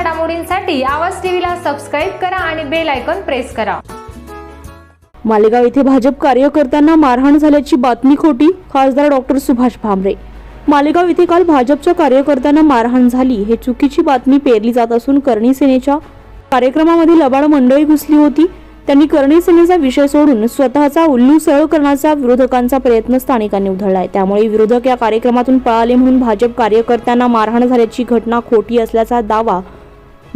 घडामोडींसाठी आवाज टीव्हीला सबस्क्राईब करा आणि बेल आयकॉन प्रेस करा. मालेगाव येथे भाजप कार्यकर्त्यांना मारहाण झाल्याची बातमी खोटी खासदार डॉक्टर सुभाष भामरे. मालेगाव येथे काल भाजपच्या कार्यकर्त्यांना मारहाण झाली हे चुकीची बातमी पेरली जात असून करणी सेनेच्या कार्यक्रमामध्ये लबाड मंडळी घुसली होती. त्यांनी करणी सेनेचा विषय सोडून स्वतःचा उल्लू सरळ करण्याचा विरोधकांचा प्रयत्न स्थानिकांनी उधळलाय. त्यामुळे विरोधक या कार्यक्रमातून पळाले म्हणून भाजप कार्यकर्त्यांना मारहाण झाल्याची घटना खोटी असल्याचा दावा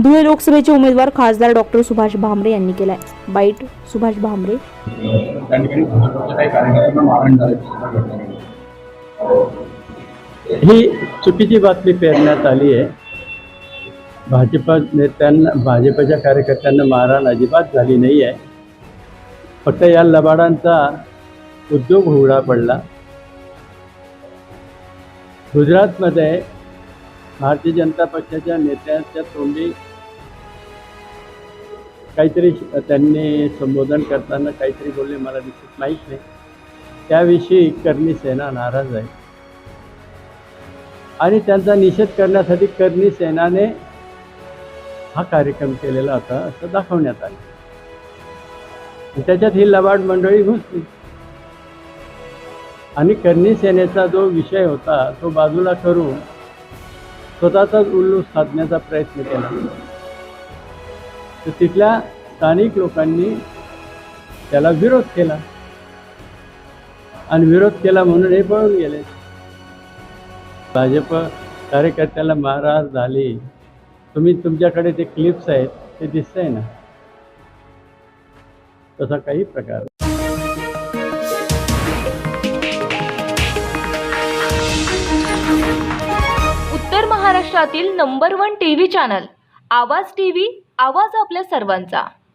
धुळे लोकसभेचे उमेदवार खासदार डॉक्टर सुभाष भामरे यांनी केलाय. बाईट सुभाष भामरे. ही चुकीची बातमी पेरण्यात आली आहे. भाजप नेत्यांना भाजपच्या कार्यकर्त्यांना मारहाण अजिबात झाली नाही आहे. फक्त या लबाडांचा उद्योग उघडा पडला. गुजरातमध्ये भारतीय जनता पक्षाच्या नेत्यांच्या तोंडी काहीतरी त्यांनी संबोधन करताना काहीतरी बोलले मला दिसत माहीत नाही. त्याविषयी करणी सेना नाराज आहे. आणि त्यांचा निषेध करण्यासाठी करणी सेनाने हा कार्यक्रम केलेला होता असं दाखवण्यात आलं. त्याच्यात ही लबाड मंडळी घुसली. आणि करणी सेनेचा जो विषय होता तो बाजूला करून स्वतःचाच उल्लू साधण्याचा प्रयत्न केला. तर तिथल्या स्थानिक लोकांनी त्याला विरोध केला. आणि विरोध केला म्हणून हे पळून गेले. भाजप कार्यकर्त्याला महाराज झाली. तुम्ही तुमच्याकडे ते क्लिप्स आहेत ते दिसतंय ना? तसा काही प्रकार उत्तर महाराष्ट्रातील number one TV channel Awaaz T V Awaaz आपल्या सर्वांचा.